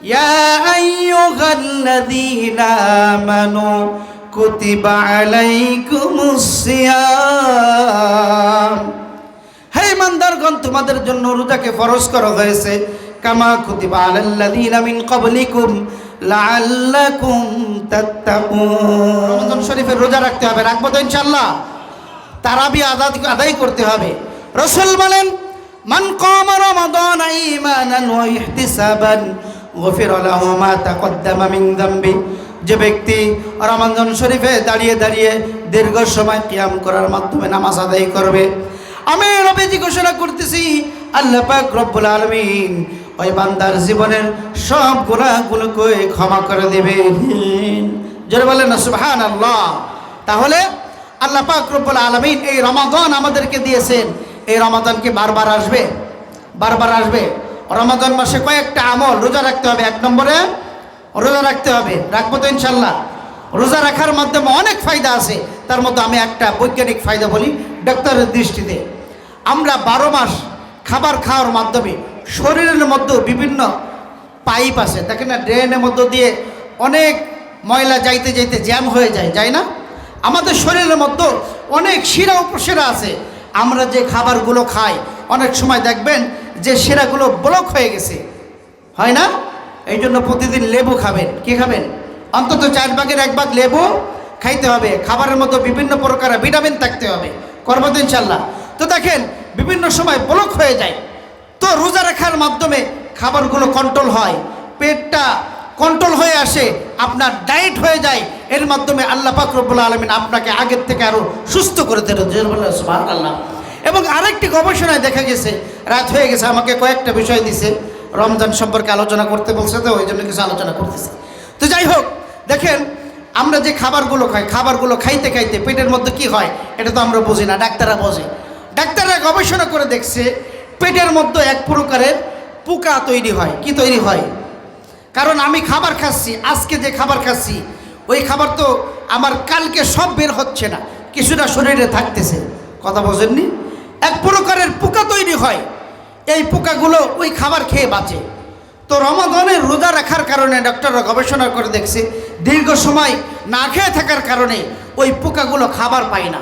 يا أيها الذين آمنوا كتب عليكم الصيام হে ইমানদারগণ তোমাদের জন্য রোজাকে ফরজ করা হয়েছে কামা কুতিবা আলাল্লাযীনা মিন ক্বাবলিকুম লাআল্লাকুম তাত্তাকুন রমজান শরীফের রোজা রাখতে হবে রাখবো তো ইনশাআল্লাহ তারাবি আদায় আদায় করতে হবে রসুল বলেন মান কামা রমাদান ঈমানান ওয়া ইহতিসাবান গফির যে ব্যক্তি রমজান শরীফে দাঁড়িয়ে দাঁড়িয়ে দীর্ঘ সময় কিয়াম করার মাধ্যমে নামাজ আদায় করবে। আমি রবেজি ঘোষণা করতেছি, আল্লাহ পাক রব্বুল আলামিন ওই বান্দার জীবনের সব গুনাহগুলোকে ক্ষমা করে দেবে জোরে বলেন না, সুবহানাল্লাহ। তাহলে আল্লাহ পাক রব্বুল আলামিন এই রমাদান আমাদেরকে দিয়েছেন। এই রমাদানকে বারবার আসবে? বারবার আসবে? রমাদান মাসে কয়েকটা আমল রোজা রাখতে হবে, এক নম্বরে রোজা রাখতে হবে, রাখব তো ইনশাল্লাহ রোজা রাখার মাধ্যমে অনেক ফায়দা আছে, তার মধ্যে আমি একটা বৈজ্ঞানিক ফায়দা বলি, ডাক্তারের দৃষ্টিতে। আমরা বারো মাস খাবার খাওয়ার মাধ্যমে শরীরের মধ্যে বিভিন্ন পাইপ আছে, দেখেন না, ড্রেনের মধ্য দিয়ে অনেক ময়লা যাইতে যাইতে জ্যাম হয়ে যায় যায় না? আমাদের শরীরের মধ্যে অনেক শিরা উপশিরা আছে। আমরা যে খাবারগুলো খাই, অনেক সময় দেখবেন যে শিরাগুলো ব্লক হয়ে গেছে। হয় না? এই জন্য প্রতিদিন লেবু খাবেন। কি খাবেন? অন্তত চার ভাগের এক ভাগ লেবু খাইতে হবে। খাবারের মতো বিভিন্ন প্রকার ভিটামিন থাকতে হবে। করব তো ইনশাল্লাহ তো দেখেন, বিভিন্ন সময় ব্লক হয়ে যায়। তো রোজা রাখার মাধ্যমে খাবারগুলো কন্ট্রোল হয়। পেটটা কন্ট্রোল হয়ে আসে, আপনার ডায়েট হয়ে যায়। এর মাধ্যমে আল্লাহ পাক রব্বুল আলমিন আপনাকে আগের থেকে আরও সুস্থ করে দেন। আল্লাহ এবং আরেকটি গবেষণায় দেখা গেছে, রাত হয়ে গেছে, আমাকে কয়েকটা বিষয় দিছে, রমজান সম্পর্কে আলোচনা করতে বলছে তো, ওই জন্য কিছু আলোচনা করতেছে। তো যাই হোক, দেখেন, আমরা যে খাবারগুলো খাই, খাবারগুলো খাইতে খাইতে পেটের মধ্যে কি হয়, এটা তো আমরা বুঝি না, ডাক্তাররা বোঝে। ডাক্তাররা গবেষণা করে দেখছে, পেটের মধ্যে এক প্রকারের পোকা তৈরি হয়। কি তৈরি হয়? কারণ আমি খাবার খাচ্ছি, আজকে যে খাবার খাচ্ছি, ওই খাবার তো আমার কালকে সব বের হচ্ছে না, কিছুটা শরীরে থাকতেছে। কথা বোঝেননি? এক প্রকারের পোকা তৈরি হয়। এই পোকাগুলো ওই খাবার খেয়ে বাঁচে। তো রমাদানের রোজা রাখার কারণে ডক্টররা গবেষণা করে দেখছে, দীর্ঘ সময় না খেয়ে থাকার কারণে ওই পোকাগুলো খাবার পায় না।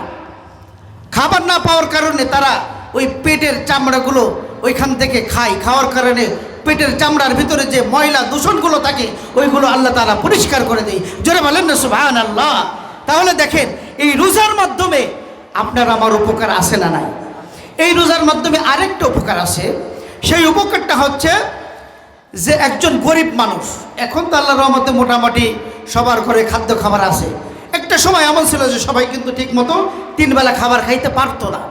খাবার না পাওয়ার কারণে তারা ওই পেটের চামড়াগুলো ওইখান থেকে খায়। খাওয়ার কারণে পেটের চামড়ার ভিতরে যে ময়লা দূষণগুলো থাকে, ওইগুলো আল্লাহ তারা পরিষ্কার করে দেয়। জোরে বলেন না সুবাহান আল্লাহ তাহলে দেখেন, এই রোজার মাধ্যমে আপনার আমার উপকার আসে না নাই? এই রোজার মাধ্যমে আরেকটা উপকার আছে। সেই উপকারটা হচ্ছে যে একজন গরিব মানুষ, এখন তো আল্লাহ রহমতে মোটামুটি সবার ঘরে খাদ্য খাবার আছে। একটা সময় এমন ছিল যে সবাই কিন্তু ঠিক মতো তিন বেলা খাবার খাইতে পারতো না।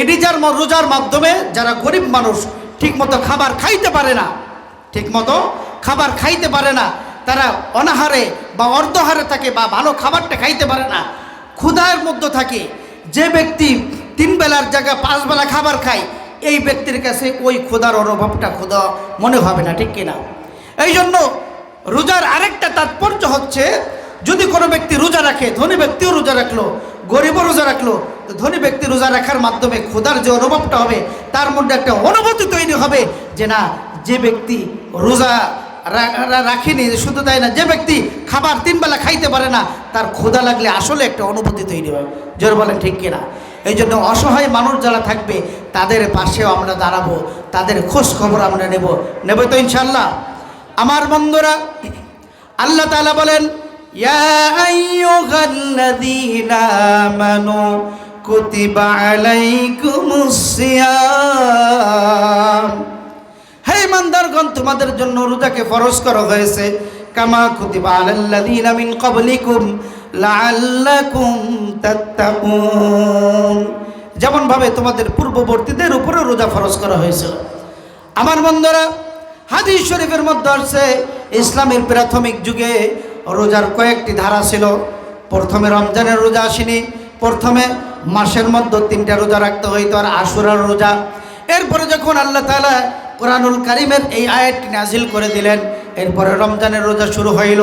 এটি যার রোজার মাধ্যমে যারা গরিব মানুষ ঠিক মতো খাবার খাইতে পারে না ঠিক মতো খাবার খাইতে পারে না, তারা অনাহারে বা অর্ধহারে থাকে বা ভালো খাবারটা খাইতে পারে না। ক্ষুধার মধ্যে থাকে। যে ব্যক্তি তিন বেলার জায়গায় পাঁচ বেলা খাবার খায় এই ব্যক্তির কাছে ওই ক্ষুধার অনুভবটা ক্ষুধা মনে হবে না, ঠিক কিনা? এই জন্য রোজার আরেকটা তাৎপর্য হচ্ছে, যদি কোনো ব্যক্তি রোজা রাখে, ধনী ব্যক্তিও রোজা রাখল, গরিবও রোজা রাখল, তো ধনী ব্যক্তি রোজা রাখার মাধ্যমে ক্ষুধার যে অনুভবটা হবে, তার মধ্যে একটা অনুভূতি তৈরি হবে যে না, যে ব্যক্তি রোজা রাখেনি, শুধু তাই না, যে ব্যক্তি খাবার তিন বেলা খাইতে পারে না, তার ক্ষুধা লাগলে আসলে একটা অনুভূতি তৈরি হবে জোর বলেন, ঠিক কিনা? এই জন্য অসহায় মানুষ যারা থাকবে, তাদের পাশেও আমরা দাঁড়াবো, তাদের খোঁজ খবর আমরা নেব। নেব তো ইনশাল্লাহ আমার বন্ধুরা, আল্লাহ তালা বলেন হে ইমানদারগণ, তোমাদের জন্য রোজাকে ফরজ করা হয়েছে। কামা কুতিবা আলাল্লাযীনা মিন ক্বাবলিকুম যেমন ভাবে তোমাদের পূর্ববর্তীদের উপরে রোজা ফরজ করা হয়েছিল আমার বন্ধুরা, হাদিস শরীফের মধ্যে আছে ইসলামের প্রাথমিক যুগে রোজার কয়েকটি ধারা ছিল। প্রথমে রমজানের রোজা আসেনি, প্রথমে মাসের মধ্যে তিনটা রোজা রাখতে হইতো আর আশুরার রোজা। এরপরে যখন আল্লাহ তালা কোরআনুল কারিমের এই আয়াতটি নাজিল করে দিলেন, এরপরে রমজানের রোজা শুরু হইল।